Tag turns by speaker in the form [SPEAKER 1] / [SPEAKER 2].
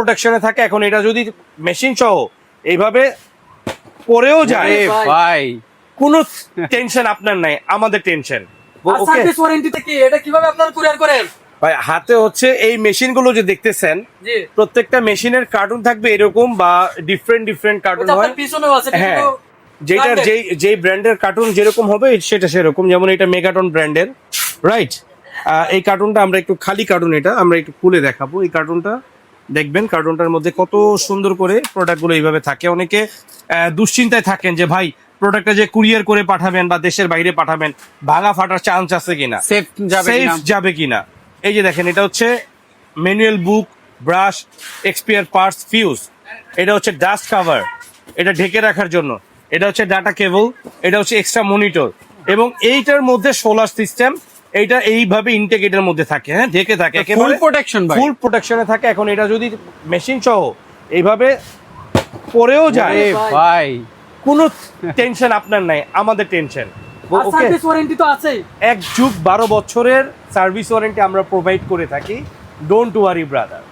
[SPEAKER 1] প্রোটেকশনে থাকে এখন এটা যদি মেশিন সহ এইভাবে পরেও যায়
[SPEAKER 2] ভাই।
[SPEAKER 1] কোনো টেনশন আপনার নাই আমাদের টেনশন
[SPEAKER 2] সার্ভিস ওয়ারেন্টিতে কি? এটা কীভাবে আপনারা কুরিয়ার করেন?
[SPEAKER 1] ভাই হাতে হচ্ছে এই মেশিনগুলো যে দেখতেছেন প্রত্যেকটা মেশিনের কার্টুন থাকবে এরকম বা ডিফারেন্ট ডিফারেন্ট কার্টুন হয়
[SPEAKER 2] আপনার পিছনেও আছে এটা
[SPEAKER 1] হ্যাঁ যেটার যেই যেই ব্র্যান্ডের কার্টুন যেরকম হবে সেটা সেরকম। যেমন এটা মেগাটন ব্র্যান্ডের রাইট এই কার্টুনটা আমরা একটু খালি কার্টুন এটা আমরা একটু খুলে দেখাবো। এই কার্টুনটা দেখবেন কার্টুনটার মধ্যে কত সুন্দর করে প্রোডাক্টগুলো এইভাবে থাকে। অনেকে দুশ্চিন্তায় থাকেন যে ভাই প্রোডাক্টটা যে কুরিয়ার করে পাঠাবেন বা দেশের বাইরে পাঠাবেন ভাঙা ফাটার চান্স আছে কিনা?
[SPEAKER 3] সেফ যাবে কিনা?
[SPEAKER 1] যাবে কিনা? এই যে দেখেন এটা হচ্ছে manual book brush spare parts fuse এটা হচ্ছে ডাস্ট কাভার এটা ঢেকে রাখার জন্য। এটা হচ্ছে ডাটা কেবল এটা হচ্ছে এক্সট্রা মনিটর এবং এইটার মধ্যে সোলার সিস্টেম এইটা এইভাবে ইন্টেগ্রেটের মধ্যে থাকে হ্যাঁ? ঢেকে থাকে
[SPEAKER 3] ফুল প্রোটেকশন ভাই।
[SPEAKER 1] ফুল প্রোটেকশনে থাকে। এখন এটা যদি মেশিন সহ এইভাবে পরেও যায়
[SPEAKER 2] ভাই।
[SPEAKER 1] কোনো টেনশন আপনার নাই আমাদের টেনশন ওকে
[SPEAKER 2] সার্ভিস ওয়ারেন্টি তো আছে
[SPEAKER 1] এক যুগ বারো বছরের সার্ভিস ওয়ারেন্টি আমরা প্রোভাইড করে থাকি। Don't worry brother